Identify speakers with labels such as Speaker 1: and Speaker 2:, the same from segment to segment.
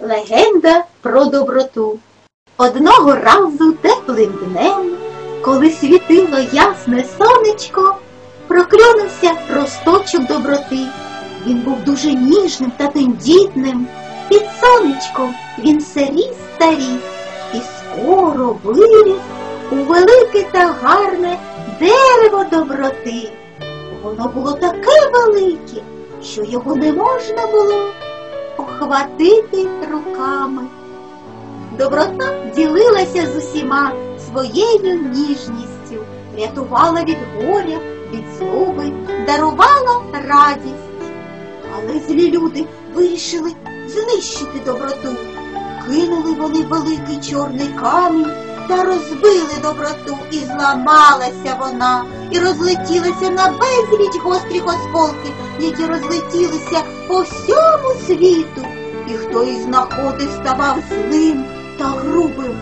Speaker 1: Легенда про доброту. Одного разу теплим днем, коли світило ясне сонечко, проклюнувся росточок доброти. Він був дуже ніжним та тендітним. Під сонечком він все ріс та ріс і скоро виріс у велике та гарне дерево доброти. Воно було таке велике, що його не можна було охватити руками. Доброта ділилася з усіма своєю ніжністю, рятувала від горя, від злоби, дарувала радість. Але злі люди вирішили знищити доброту. Кинули вони великий чорний камінь та розбили доброту, і зламалася вона, і розлетілася на безліч гострих осколків, які розлетілися по всьому світу. І хто із находи ставав злим та грубим.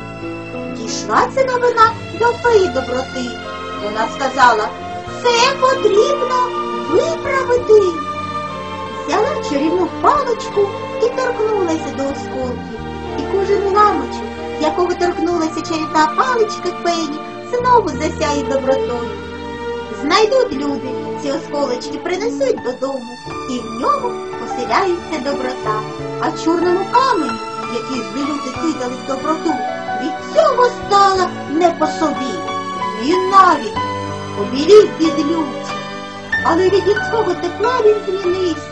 Speaker 1: Дійшла ця новина до феї доброти. Вона сказала, це потрібно виправити. Взяла чарівну паличку і торкнулася до осколків. І кожен уламочок, з якого торкнулася чарівна паличка феї, знову засяє добротою. Знайдуть люди ці осколочки, принесуть додому, і в ньому поселяється доброта. А чорному камені, який злі люди кидали в доброту, від цього стало не по собі. Він навіть побілів від люті, але від людського тепла він змінився.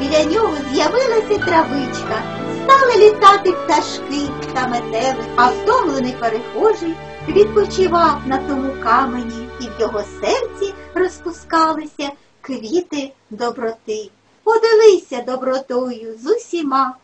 Speaker 1: Біля нього з'явилася травичка, стали літати пташки та метели, а втомлений перехожий відпочивав на тому камені, і в його серці розпускалися квіти доброти. Подивися добротою з усіма,